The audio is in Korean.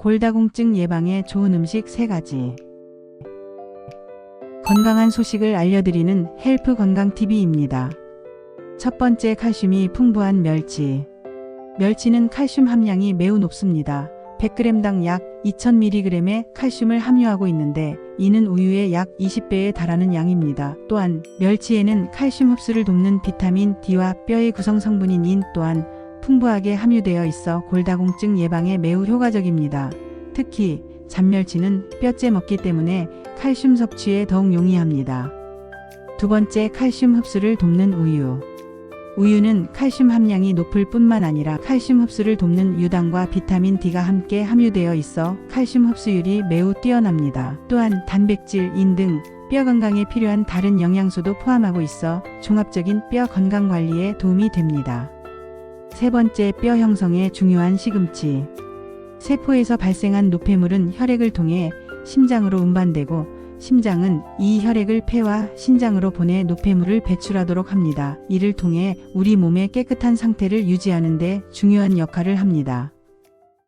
골다공증 예방에 좋은 음식 3가지. 건강한 소식을 알려드리는 헬프 건강 TV입니다. 첫 번째 칼슘이 풍부한 멸치. 멸치는 칼슘 함량이 매우 높습니다. 100g당 약 2000mg의 칼슘을 함유하고 있는데 이는 우유의 약 20배에 달하는 양입니다. 또한 멸치에는 칼슘 흡수를 돕는 비타민 D와 뼈의 구성 성분인 인 또한 풍부하게 함유되어 있어 골다공증 예방에 매우 효과적입니다. 특히 잔멸치는 뼈째 먹기 때문에 칼슘 섭취에 더욱 용이합니다. 두 번째 칼슘 흡수를 돕는 우유. 우유는 칼슘 함량이 높을 뿐만 아니라 칼슘 흡수를 돕는 유당과 비타민 D가 함께 함유되어 있어 칼슘 흡수율이 매우 뛰어납니다. 또한 단백질, 인 등 뼈 건강에 필요한 다른 영양소도 포함하고 있어 종합적인 뼈 건강 관리에 도움이 됩니다. 세 번째 뼈 형성에 중요한 시금치. 세포에서 발생한 노폐물은 혈액을 통해 심장으로 운반되고 심장은 이 혈액을 폐와 신장으로 보내 노폐물을 배출하도록 합니다. 이를 통해 우리 몸의 깨끗한 상태를 유지하는 데 중요한 역할을 합니다.